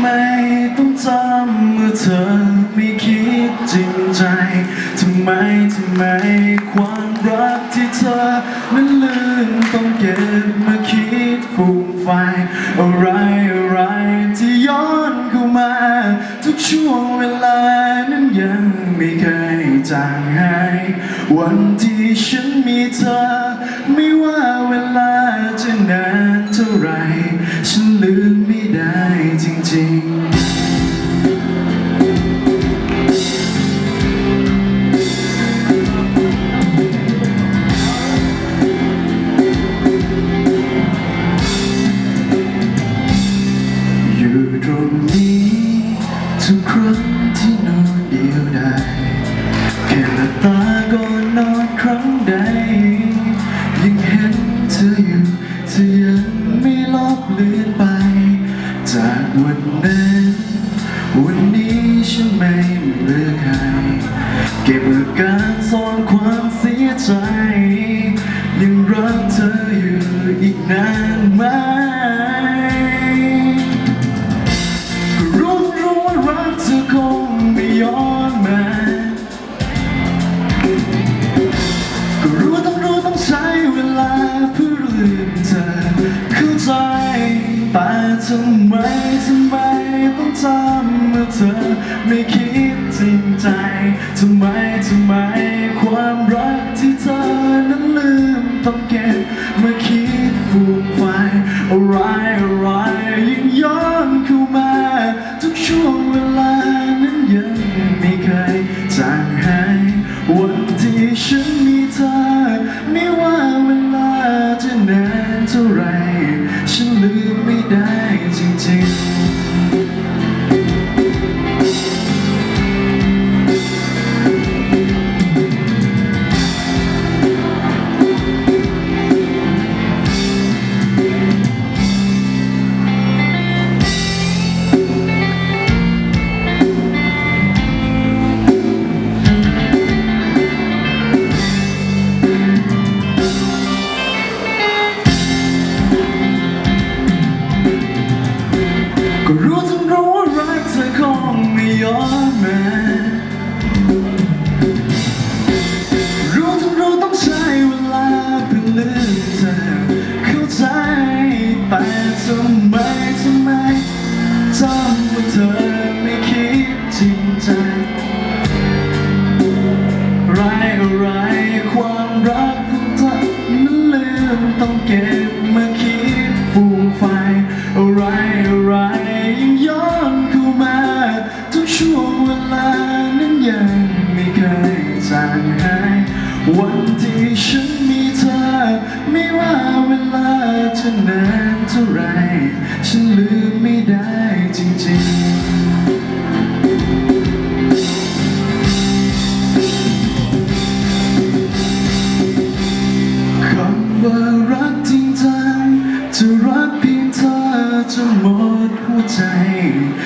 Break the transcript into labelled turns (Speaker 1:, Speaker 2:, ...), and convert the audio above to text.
Speaker 1: ไมต้องจำเมื่อเธอไม่คิดจริงใจทำไมทำไมความรักที่เธอนั้นลืมต้องเก็บมาคิดฟูมไฟอะไรอะไรที่ย้อนเข้ามา ทุกช่วงเวลานั้นยังไม่เคยจางหายวันที่ฉันมีเธอไม่ว่าเวลา จริงอยู่ตรงนี้ทุกครั้งที่นอนเดียวดายแค่ลับตาก่อนนอนครั้งใด ยังเห็นเธออยู่เธอยังไม่ลบเลือนไปจาก วันนั้นวันนี้ฉันไม่เหลือใคร เก็บอาการซ่อนความเสียใจ ยังรักเธออยู่อีกนานไหมรู้รู้ว่ารักเธอคงไม่ย้อนมาก็รู้ต้องรู้ต้องใช้เวลาเพื่อลืมเธอเข้าใจ แต่ทำไมทำไมต้องจำเมื่อเธอไม่คิดจริงใจทำไมทำไมความรักที่เธอนั้นลืมต้องเก็บมาคิดฟูมไฟอะไรอะไรยิ่งย้อนเข้ามา ทุกช่วงเวลานั้นยังไม่เคยจางหายวันที่ฉัน จ ซึ้ไรอะไรความรักของเธอนั้นลืมต้องเก็บมาคิดฟูงไฟอะไรอะไรยังย้อนเข้ามาทุกช่ววลนั้นยังไม่เคยจางหายวันที่ฉันมีเธอ ไม่ว่าเวลาจะนานเท่าไรฉันลืมไม่ได้ same